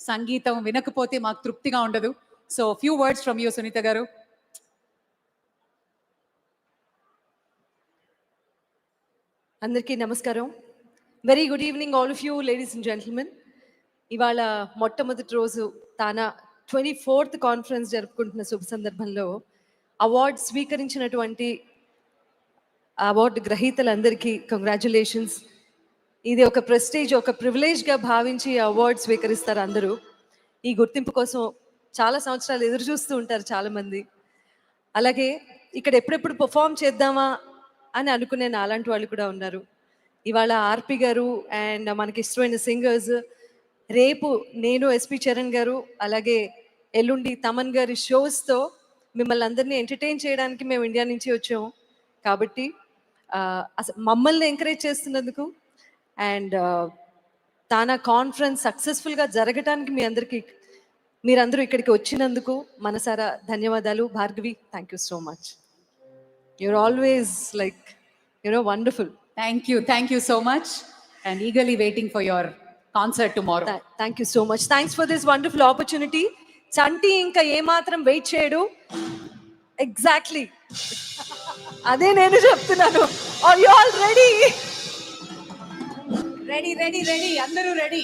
సంగీతం వినకపోతే మాకు తృప్తిగా ఉండదు. So few words from you Sunitha garu. అందరికీ నమస్కారం. Very good evening all of you ladies and gentlemen ఇవాళ మొట్టమొదటి రోజు తాన ట్వంటీ ఫోర్త్ కాన్ఫరెన్స్ జరుపుకుంటున్న శుభ సందర్భంలో అవార్డు స్వీకరించినటువంటి అవార్డు గ్రహీతలందరికీ కంగ్రాచులేషన్స్ ఇది ఒక ప్రెస్టేజ్ ఒక ప్రివిలేజ్గా భావించి అవార్డ్ స్వీకరిస్తారు అందరూ. ఈ గుర్తింపు కోసం చాలా సంవత్సరాలు ఎదురు చూస్తూ ఉంటారు చాలామంది. అలాగే ఇక్కడ ఎప్పుడెప్పుడు పర్ఫామ్ చేద్దామా అని అనుకునే నాలాంటి వాళ్ళు కూడా ఉన్నారు. ఇవాళ ఆర్పి గారు అండ్ మనకి ఇష్టమైన సింగర్స్ రేపు నేను ఎస్పి చరణ్ గారు అలాగే ఎల్లుండి తమన్ గారి షోస్తో మిమ్మల్ని అందరినీ ఎంటర్టైన్ చేయడానికి మేము ఇండియా నుంచి వచ్చాము. కాబట్టి అసలు మమ్మల్ని ఎంకరేజ్ చేస్తున్నందుకు అండ్ తానా కాన్ఫరెన్స్ సక్సెస్ఫుల్గా జరగటానికి మీ అందరికీ మీరందరూ ఇక్కడికి వచ్చినందుకు మనసారా ధన్యవాదాలు. Bhargavi thank you so much your always like you know wonderful thank you thank you so much and eagerly waiting for your concert tomorrow thank you so much thanks for this wonderful opportunity Chanti ఇంకా ఏమాత్రం wait చేయడు. Exactly అదే నేను చెప్తున్నాను. Are you all ready ready ready ready అందరూ ready.